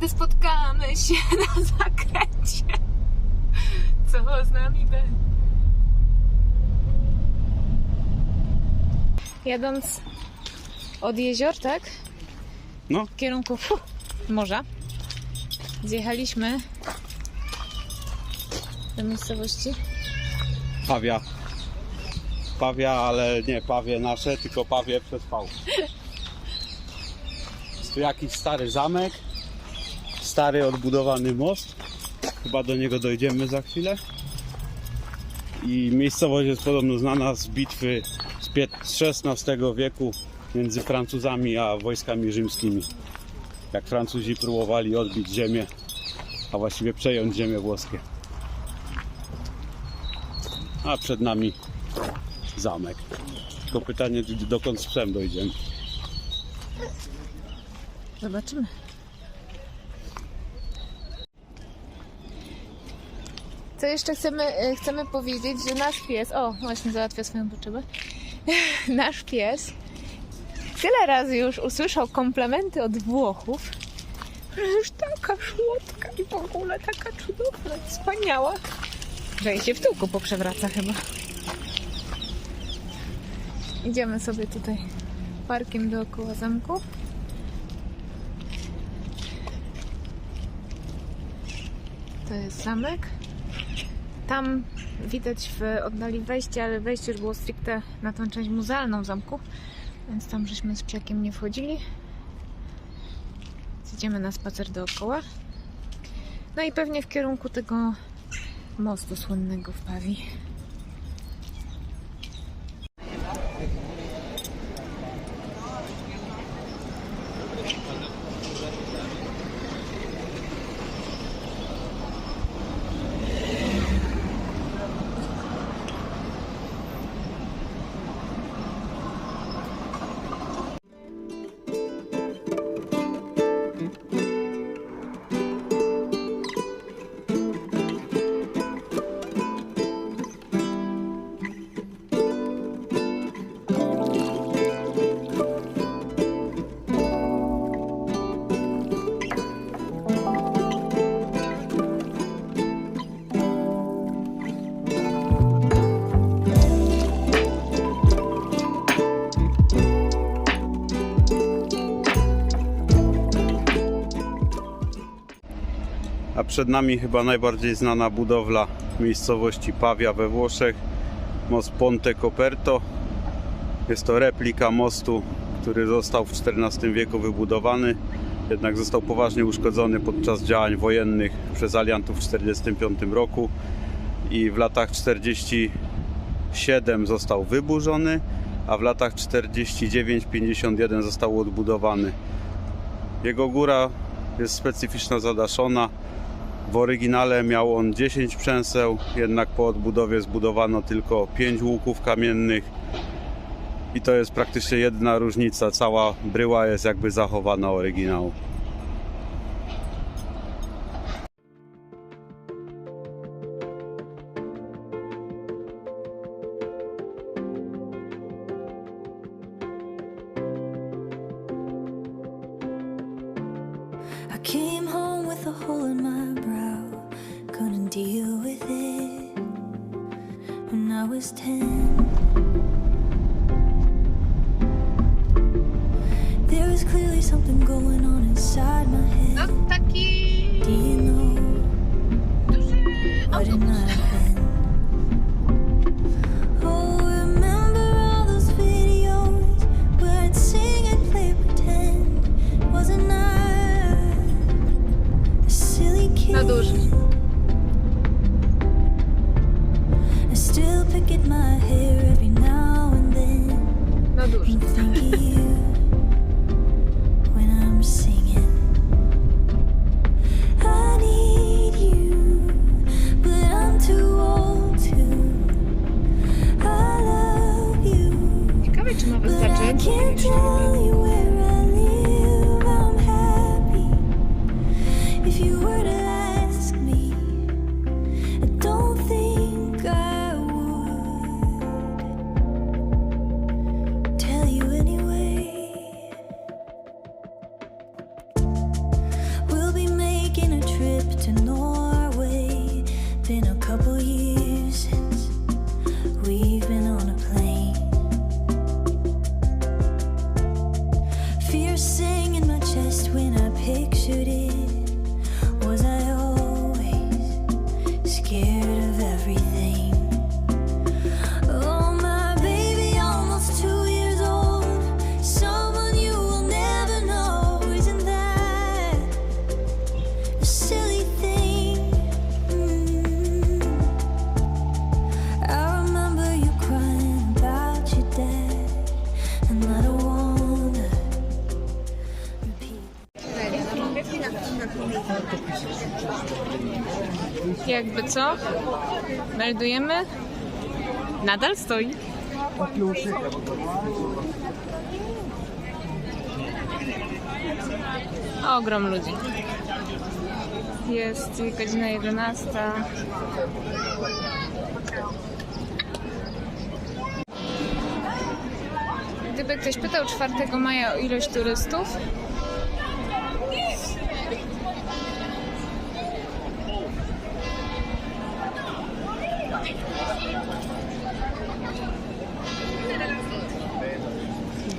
Wtedy spotkamy się na zakręcie. Co z nami będzie? Jadąc od jezior, tak? No. W kierunku fu, morza. Zjechaliśmy do miejscowości. Pawia. Pawia, ale nie pawie nasze, tylko pawie przez V. Jest tu jakiś stary zamek, stary odbudowany most. Chyba do niego dojdziemy za chwilę. I miejscowość jest podobno znana z bitwy z XVI wieku między Francuzami a wojskami rzymskimi. Jak Francuzi próbowali odbić ziemię, a właściwie przejąć ziemię włoskie. A przed nami zamek. Tylko pytanie, dokąd psem dojdziemy. Zobaczymy. Co jeszcze chcemy, e, chcemy powiedzieć, że nasz pies, o właśnie załatwia swoją potrzebę, nasz pies tyle razy już usłyszał komplementy od Włochów, że już taka słodka i w ogóle taka cudowna, wspaniała, że jej się w tyłku poprzewraca chyba. Idziemy sobie tutaj parkiem dookoła zamku. To jest zamek. Tam widać w oddali wejście, ale wejście już było stricte na tą część muzealną zamku, więc tam żeśmy z psiakiem nie wchodzili. Idziemy na spacer dookoła. No i pewnie w kierunku tego mostu słynnego w Pawi. Przed nami chyba najbardziej znana budowla miejscowości Pawia we Włoszech. Most Ponte Coperto. Jest to replika mostu, który został w XIV wieku wybudowany. Jednak został poważnie uszkodzony podczas działań wojennych przez aliantów w 1945 roku i w latach 47 został wyburzony, a w latach 49-51 został odbudowany. Jego góra jest specyficzna zadaszona. W oryginale miał on 10 przęseł, jednak po odbudowie zbudowano tylko 5 łuków kamiennych. I to jest praktycznie jedna różnica. Cała bryła jest jakby zachowana oryginału. Jakby co? Meldujemy? Nadal stoi. Ogrom ludzi. Jest godzina 11. Gdyby ktoś pytał 4 maja o ilość turystów,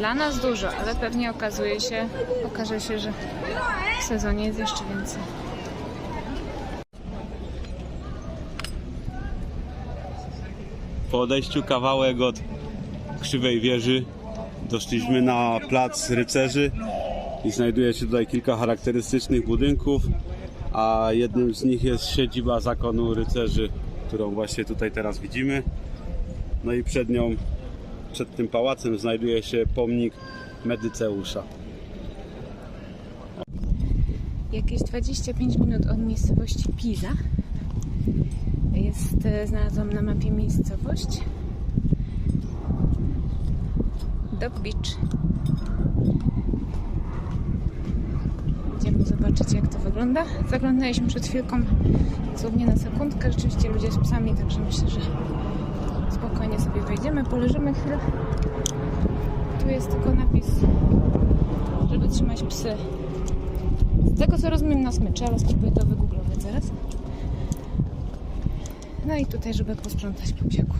Dla nas dużo, ale pewnie okazuje się, okaże się, że w sezonie jest jeszcze więcej. Po odejściu kawałek od krzywej wieży doszliśmy na plac rycerzy i znajduje się tutaj kilka charakterystycznych budynków, a jednym z nich jest siedziba zakonu rycerzy, którą właśnie tutaj teraz widzimy. No i przed nią, przed tym pałacem znajduje się pomnik Medyceusza. Jakieś 25 minut od miejscowości Pisa. Jest, e, znalazłam na mapie miejscowość. Dog Beach. Idziemy zobaczyć jak to wygląda. Zaglądaliśmy przed chwilką, dosłownie na sekundkę. Rzeczywiście ludzie z psami, także myślę, że spokojnie sobie wejdziemy, poleżymy chwilę. Tu jest tylko napis, żeby trzymać psy z tego co rozumiem na smyczy, ale spróbuję to wygooglować zaraz. No i tutaj, żeby posprzątać po brzegu.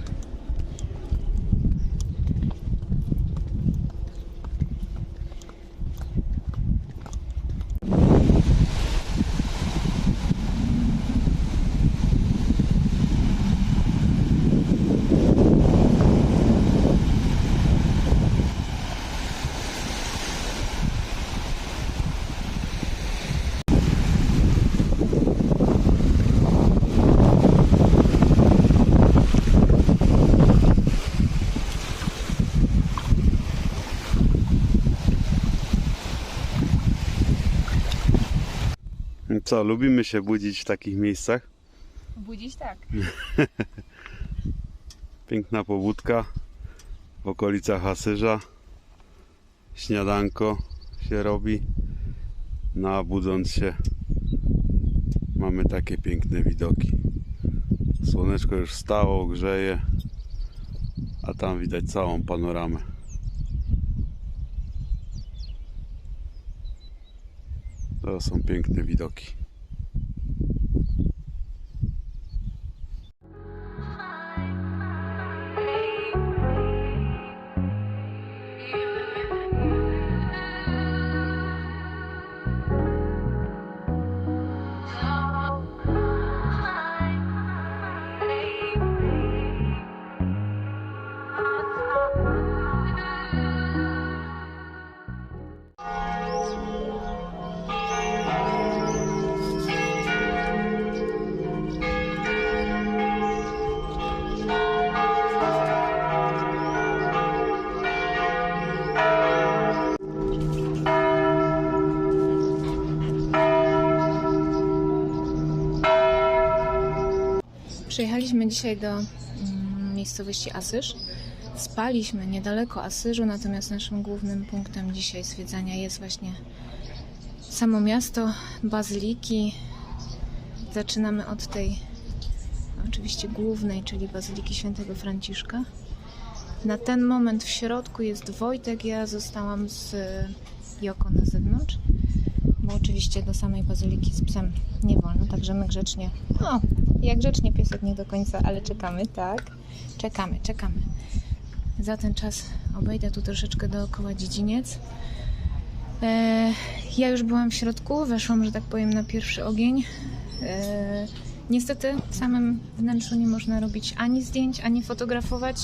Co, lubimy się budzić w takich miejscach? Budzić tak. Piękna pobudka w okolicach Asyża. Śniadanko się robi. No a budząc się mamy takie piękne widoki. Słoneczko już stało, grzeje, a tam widać całą panoramę. To są piękne widoki. Dzisiaj do mm, miejscowości Asyż. Spaliśmy niedaleko Asyżu, natomiast naszym głównym punktem dzisiaj zwiedzania jest właśnie samo miasto, bazyliki. Zaczynamy od tej oczywiście głównej, czyli Bazyliki Świętego Franciszka. Na ten moment w środku jest Wojtek, ja zostałam z Joko na zewnątrz, bo oczywiście do samej bazyliki z psem nie wolno, także my grzecznie, no jak grzecznie piesek nie do końca, ale czekamy, tak? Czekamy, czekamy. Za ten czas obejdę tu troszeczkę dookoła dziedziniec. E, ja już byłam w środku, weszłam, że tak powiem, na pierwszy ogień. Niestety w samym wnętrzu nie można robić ani zdjęć, ani fotografować.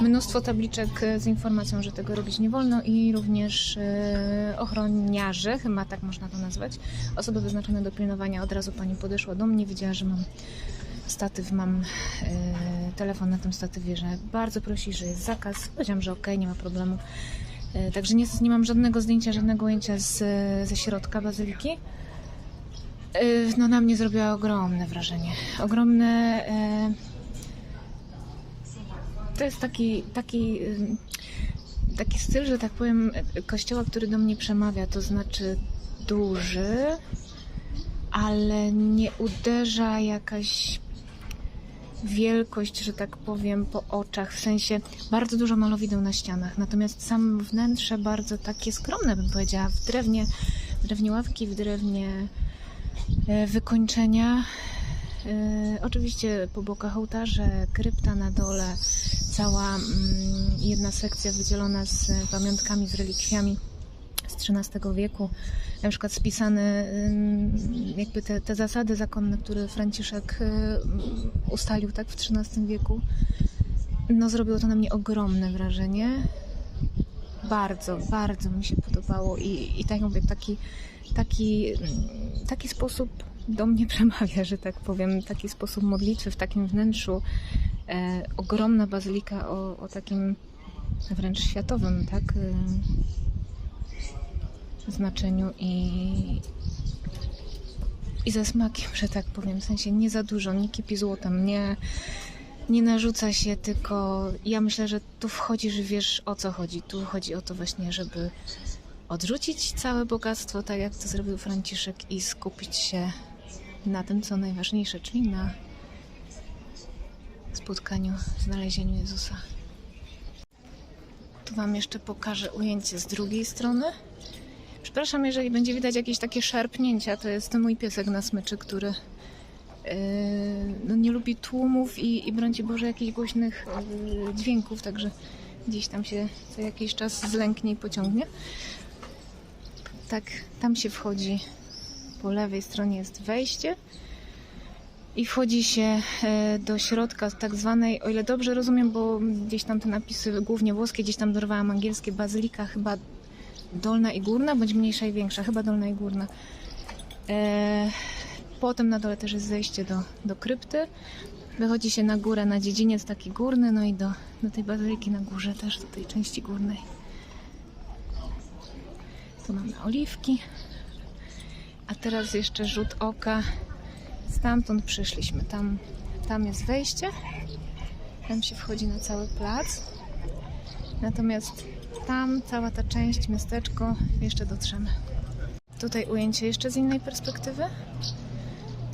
Mnóstwo tabliczek e, z informacją, że tego robić nie wolno i również e, ochroniarze, chyba tak można to nazwać, osoby wyznaczone do pilnowania. Od razu pani podeszła do mnie, widziała, że mam statyw, mam e, telefon na tym statywie, że bardzo prosi, że jest zakaz. Powiedziałam, że okej, nie ma problemu. Także niestety nie mam żadnego zdjęcia, żadnego ujęcia z, ze środka bazyliki. E, No na mnie zrobiła ogromne wrażenie. Ogromne. E, to jest taki, taki, ym, taki styl, że tak powiem, e, kościoła, który do mnie przemawia, to znaczy duży, ale nie uderza jakaś wielkość, że tak powiem, po oczach, w sensie bardzo dużo malowideł na ścianach, natomiast sam wnętrze bardzo takie skromne, bym powiedziała, w drewnie, w drewnie ławki, w drewnie e, wykończenia. E, Oczywiście po bokach ołtarze, krypta na dole, cała mm, jedna sekcja wydzielona z pamiątkami, z relikwiami z XIII wieku, na przykład spisane ym, jakby te, te zasady zakonne, które Franciszek ym, ustalił tak w XIII wieku. No zrobiło to na mnie ogromne wrażenie. Bardzo, bardzo mi się podobało i, i tak mówię, taki, taki, ym, taki sposób do mnie przemawia, że tak powiem, taki sposób modlitwy w takim wnętrzu. E, ogromna bazylika o, o takim wręcz światowym, tak? ym, znaczeniu i, i ze smakiem, że tak powiem. W sensie nie za dużo, nie kipi złotem, nie, nie narzuca się, tylko ja myślę, że tu wchodzisz wiesz o co chodzi. Tu chodzi o to właśnie, żeby odrzucić całe bogactwo, tak jak to zrobił Franciszek i skupić się na tym, co najważniejsze, czyli na spotkaniu, znalezieniu Jezusa. Tu Wam jeszcze pokażę ujęcie z drugiej strony. Przepraszam, jeżeli będzie widać jakieś takie szarpnięcia, to jest to mój piesek na smyczy, który no, nie lubi tłumów i, i Boże jakichś głośnych yy, dźwięków, także gdzieś tam się co jakiś czas zlęknie i pociągnie. Tak, tam się wchodzi, po lewej stronie jest wejście i wchodzi się e, do środka tak zwanej, o ile dobrze rozumiem, bo gdzieś tam te napisy głównie włoskie, gdzieś tam dorwałam angielskie, bazylika chyba dolna i górna, bądź mniejsza i większa, chyba dolna i górna. Potem na dole też jest zejście do, do krypty. Wychodzi się na górę, na dziedziniec taki górny, no i do, do tej bazyliki na górze też, do tej części górnej. Tu mamy oliwki. A teraz jeszcze rzut oka. Stamtąd przyszliśmy. Tam, tam jest wejście. Tam się wchodzi na cały plac. Natomiast tam cała ta część, miasteczko, jeszcze dotrzemy. Tutaj ujęcie jeszcze z innej perspektywy.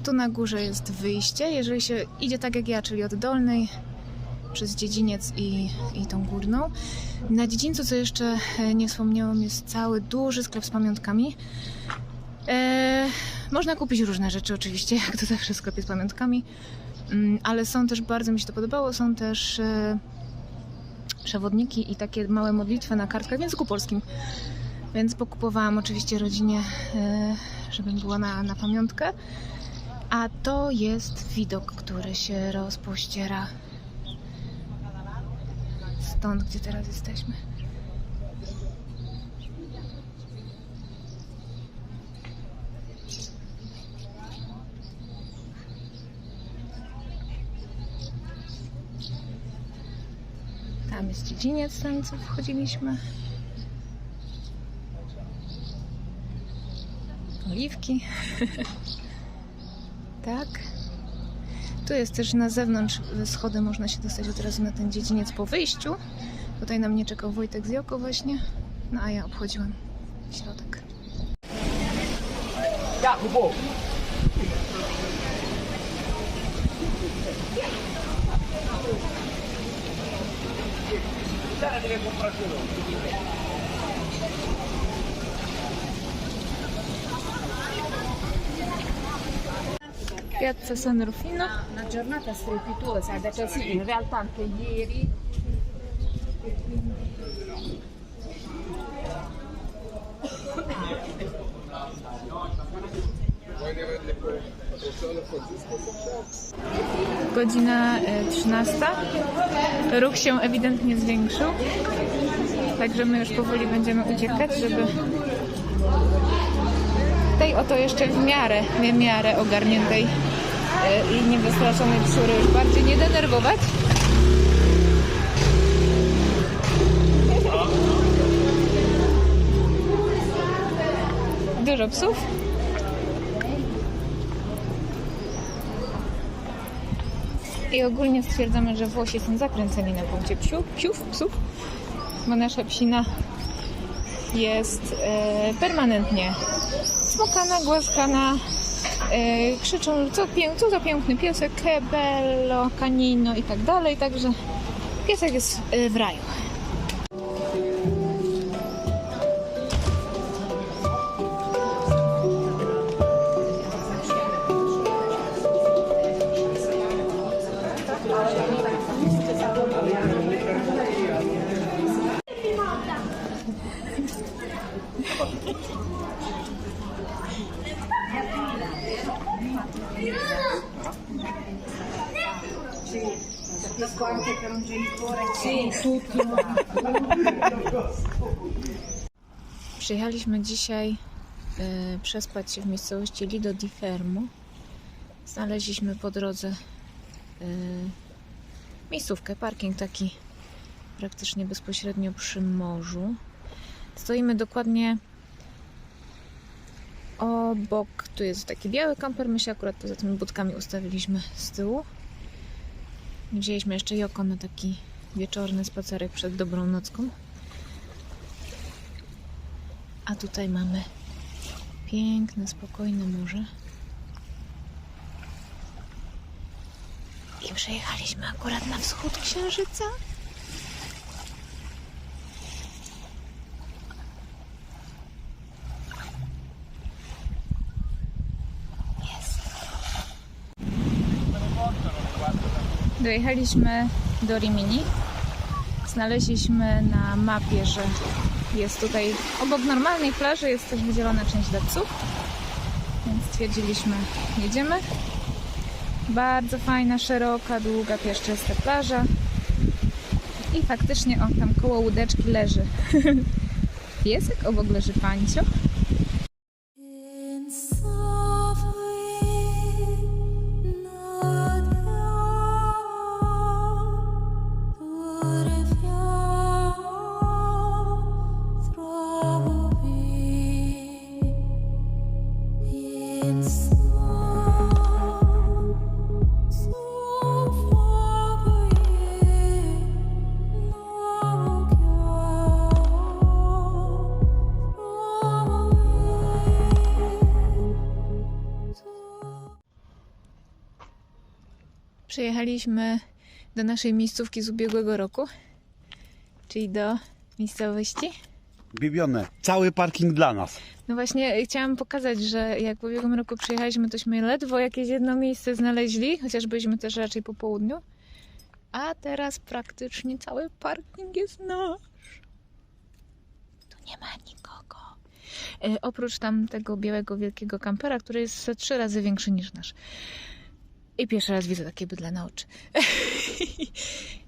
Tu na górze jest wyjście. Jeżeli się idzie tak jak ja, czyli od dolnej przez dziedziniec i, i tą górną. Na dziedzińcu, co jeszcze e, nie wspomniałam, jest cały duży sklep z pamiątkami. E, można kupić różne rzeczy, oczywiście, jak to zawsze w sklepie z pamiątkami, Mm, ale są też, bardzo mi się to podobało, są też e, przewodniki i takie małe modlitwy na kartkach w języku polskim. Więc pokupowałam oczywiście rodzinie, e, żeby była na, na pamiątkę. A to jest widok, który się rozpościera stąd, gdzie teraz jesteśmy. Tam jest dziedziniec, ten co wchodziliśmy. Oliwki. tak. Tu jest też na zewnątrz schody, można się dostać od razu na ten dziedziniec po wyjściu. Tutaj na mnie czekał Wojtek z Joko właśnie. No a ja obchodziłam środek. Piazza San Rufino. Una giornata strepitosa, detto sì, in realtà anche ieri Godzina e, 13. Ruch się ewidentnie zwiększył. Także my już powoli będziemy uciekać, żeby tej oto jeszcze w miarę, w miarę ogarniętej e, i niewystraszonej pszury już bardziej nie denerwować. Dużo psów. I ogólnie stwierdzamy, że Włosi są zakręceni na punkcie psiów, psiów psów, bo nasza psina jest e, permanentnie smokana, głaskana, e, krzyczą, co, co za piękny piesek, che bello, canino i tak dalej, także piesek jest e, w raju. Przyjechaliśmy dzisiaj e, przespać się w miejscowości Lido di Fermo. Znaleźliśmy po drodze e, miejscówkę, parking taki praktycznie bezpośrednio przy morzu. Stoimy dokładnie obok, tu jest taki biały kamper, my się akurat poza tymi budkami ustawiliśmy z tyłu. Wzięliśmy jeszcze Joko na taki wieczorny spacerek przed dobrą nocką. A tutaj mamy piękne, spokojne morze. I przejechaliśmy akurat na wschód księżyca. Dojechaliśmy do Rimini. Znaleźliśmy na mapie, że jest tutaj obok normalnej plaży jest też wydzielona część dla psów. Więc stwierdziliśmy, jedziemy. Bardzo fajna, szeroka, długa, pieszczysta plaża. I faktycznie on tam koło łódeczki leży. Piesek, obok leży pańcio. Przyjechaliśmy do naszej miejscówki z ubiegłego roku, czyli do miejscowości. Bibione, cały parking dla nas. No właśnie chciałam pokazać, że jak w ubiegłym roku przyjechaliśmy, tośmy ledwo jakieś jedno miejsce znaleźli, chociaż byliśmy też raczej po południu. A teraz praktycznie cały parking jest nasz. Tu nie ma nikogo. E, oprócz tam tego białego wielkiego kampera, który jest trzy razy większy niż nasz. I pierwszy raz widzę takie bydle na oczy.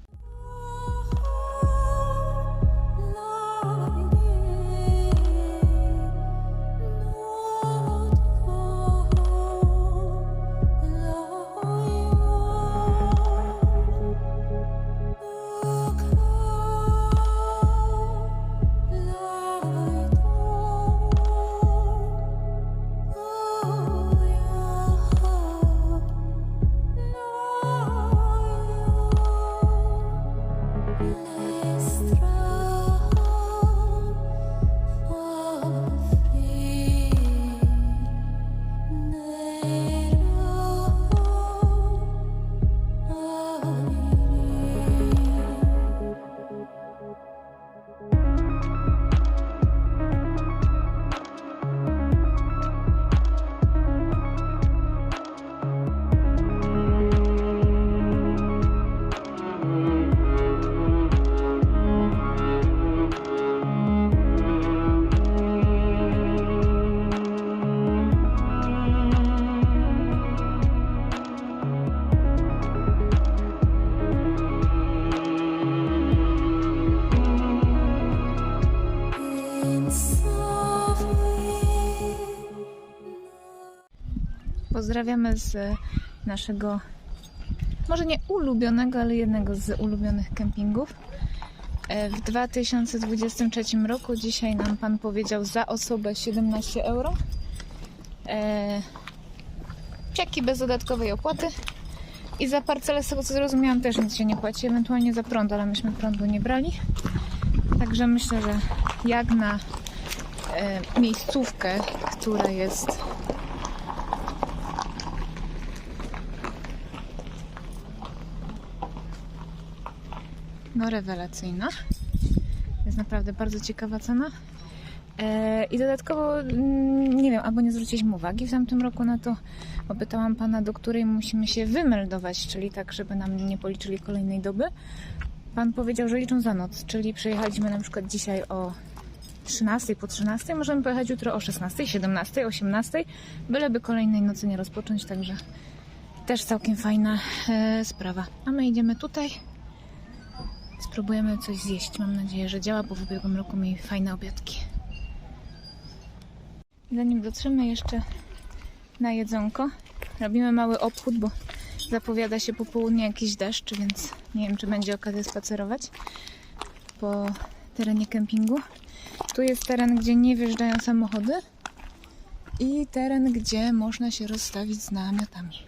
Pozdrawiamy z naszego, może nie ulubionego, ale jednego z ulubionych kempingów. E, W 2023 roku dzisiaj nam pan powiedział za osobę 17 euro. E, Czeki bez dodatkowej opłaty. I za parcelę, z tego co zrozumiałam, też nic się nie płaci, ewentualnie za prąd, ale myśmy prądu nie brali. Także myślę, że jak na e, miejscówkę, która jest no rewelacyjna. Jest naprawdę bardzo ciekawa cena. E, I dodatkowo, mm, nie wiem, albo nie zwróciliśmy uwagi w tamtym roku na to, bo pytałam pana, do której musimy się wymeldować, czyli tak, żeby nam nie policzyli kolejnej doby. Pan powiedział, że liczą za noc, czyli przyjechaliśmy na przykład dzisiaj o 13 po 13, możemy pojechać jutro o 16, 17, 18, byleby kolejnej nocy nie rozpocząć, także też całkiem fajna e, sprawa. A my idziemy tutaj, spróbujemy coś zjeść. Mam nadzieję, że działa, bo w ubiegłym roku mieli fajne obiadki. Zanim dotrzemy jeszcze na jedzonko, robimy mały obchód, bo zapowiada się po południu jakiś deszcz, więc nie wiem, czy będzie okazja spacerować po terenie kempingu. Tu jest teren, gdzie nie wjeżdżają samochody i teren, gdzie można się rozstawić z namiotami.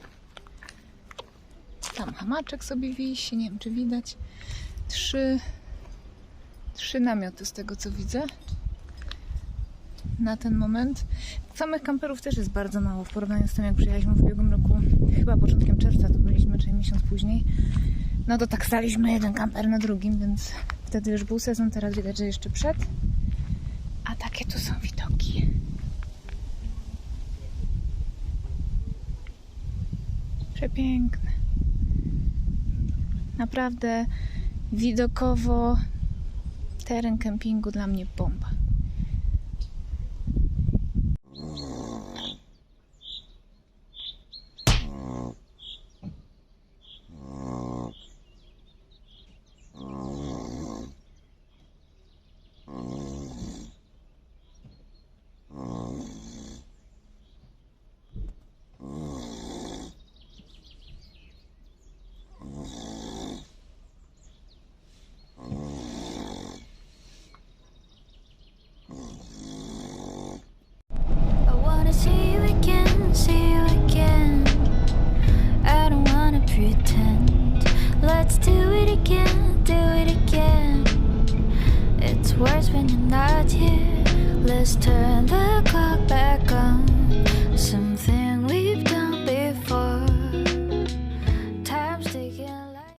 Tam hamaczek sobie wisi, nie wiem, czy widać. Trzy, trzy namioty z tego, co widzę na ten moment. Samych kamperów też jest bardzo mało w porównaniu z tym, jak przyjechaliśmy w ubiegłym roku, chyba początkiem czerwca to byliśmy, czyli miesiąc później. No to tak staliśmy jeden kamper na drugim, więc wtedy już był sezon, teraz widać, że jeszcze przed. A takie tu są widoki. Przepiękne. Naprawdę widokowo teren kempingu dla mnie bomba. Pretend. Let's do it again, do it again. It's worse when you're not here. Let's turn